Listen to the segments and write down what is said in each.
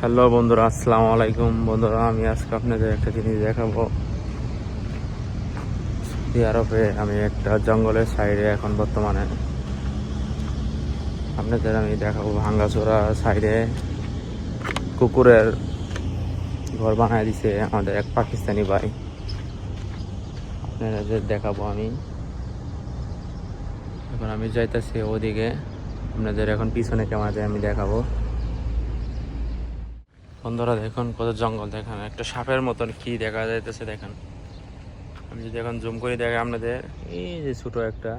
Hello বন্ধুরা, আসসালামু আলাইকুম। বন্ধুরা, আমি আজকে আপনাদের একটা জিনিস দেখাবো। সৌদি আরবে আমি একটা জঙ্গলের সাইডে এখন বর্তমানে আপনাদের আমি দেখাবো ভাঙ্গাচোরা সাইডে কুকুরের ঘর বানায় দিছে আমাদের এক পাকিস্তানি ভাই। আপনাদের দেখাবো আমি। এখন আমি যাইতেছি ওদিকে। আপনাদের এখন পিছনে কেমন আছে আমি দেখাবো। বন্ধুরা দেখুন কত জঙ্গল, দেখেন একটা সাপের মতন কি দেখা যাইতেছে, দেখেন। আমি যদি এখন জুম করে দেখে আপনাদের, এই যে ছোট একটা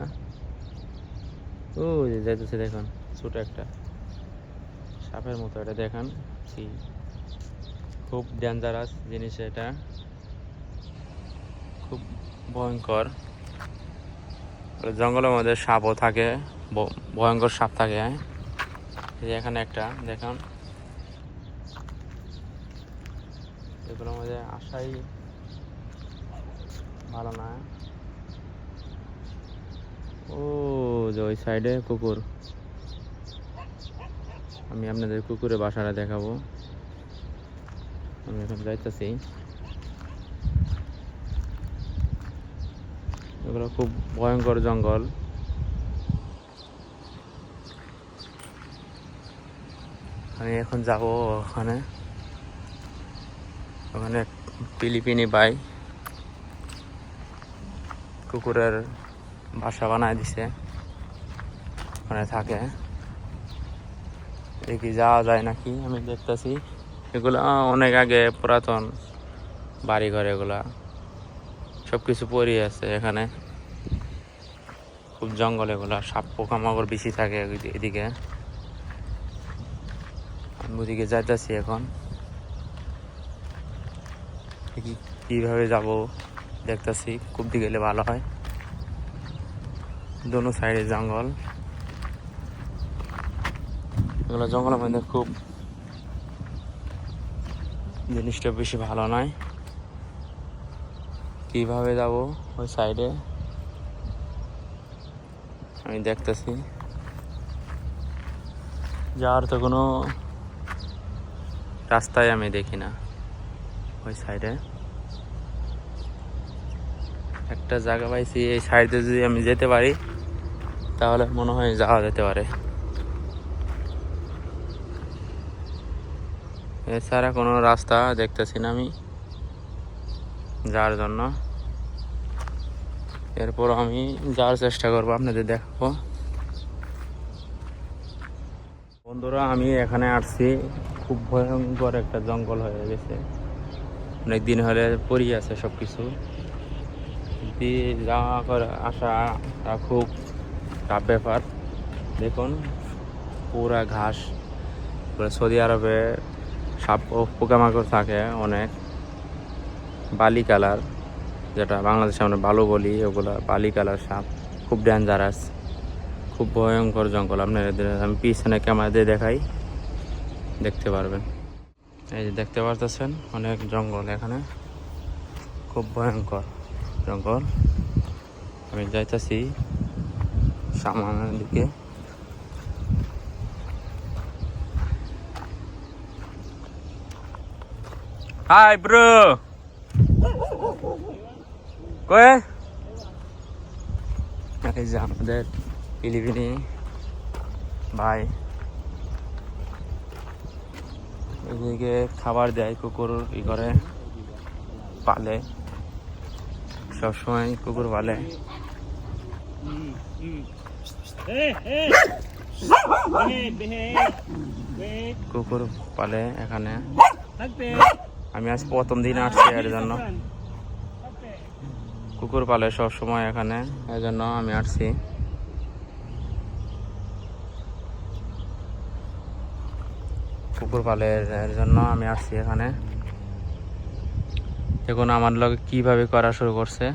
ও যে যাইতেছে দেখুন, ছোট একটা সাপের মতো এটা, দেখেন, কি খুব ডেঞ্জারাস জিনিস এটা। খুব ভয়ঙ্কর। জঙ্গলের মধ্যে সাপও থাকে ভয়ঙ্কর সাপ থাকে। যে এখানে একটা, দেখুন। এগুলোর মধ্যে আসাই ভালো না। ও, যে ওই সাইডে কুকুর। আমি আপনাদের কুকুরের বাসাটা দেখাবো। আমি এখন যাইতেছি। এগুলো খুব ভয়ঙ্কর জঙ্গল। আমি এখন যাব ওখানে। ওখানে এক ফিলিপিনি ভাই কুকুরের বাসা বানায় দিছে। ওখানে থাকে। দেখি যাওয়া যায় নাকি? আমি দেখতেছি। এগুলা অনেক আগে পুরাতন বাড়িঘর এগুলা। সব কিছু পড়ে আছে এখানে। খুব জঙ্গল এগুলা, সাপ, পোকামাকড় বেশি থাকে এদিকে আমি ওদিকে যাইতেছি এখন। কীভাবে যাব, দেখতেছি খুব দিকে গেলে ভালো হয়। দোনো সাইডে জঙ্গল। এগুলো জঙ্গলের মধ্যে খুব জিনিসটা বেশি ভালো নয়। কীভাবে যাব ওই সাইডে আমি দেখতেছি। যাওয়ার তো কোনো রাস্তায় আমি দেখি না ওই সাইডে একটা জায়গা পাইছি, এই সাইডে যদি আমি যেতে পারি, তাহলে মনে হয় যাওয়া যেতে পারে। এছাড়া কোনো রাস্তা দেখতেছি না আমি। যাওয়ার জন্য। এরপর আমি যাওয়ার চেষ্টা করব, আপনাদের দেখাবো। বন্ধুরা, আমি এখানে আসছি। খুব ভয়ঙ্কর একটা জঙ্গল হয়ে গেছে। অনেক দিন হলে পড়ি আছে সব কিছু যাওয়া করে আসা খুব টাফ ব্যাপার। দেখুন, পুরা ঘাস। তারপরে সৌদি আরবে সাপ পোকামাকড় থাকে অনেক। বালি কালার, যেটা বাংলাদেশে আমরা ভালো বলি, ওগুলা বালি কালার সাপ, খুব ডেঞ্জারাস খুব ভয়ঙ্কর জঙ্গল। আপনাদের আমি পিছনে ক্যামেরা দিয়ে দেখাই, দেখতে পারবেন। এই যে দেখতে পারতেছেন, অনেক জঙ্গল এখানে, খুব ভয়ঙ্কর জঙ্গল। আমি যাইতেছি সামনের দিকে। হাই ব্রো আমাদের ভাই। এদিকে খাবার দেয় কুকুর, ই করে, পালে। সবসময় কুকুর পালে। কুকুর পালে এখানে। আমি আজ প্রথম দিন আসছি এর জন্য। কুকুর পালে সব সময় এখানে। এই জন্য আমি আসছি। কুকুর পালের জন্য আমি আসছি এখানে। দেখুন আমার লোক কীভাবে করা শুরু করছে।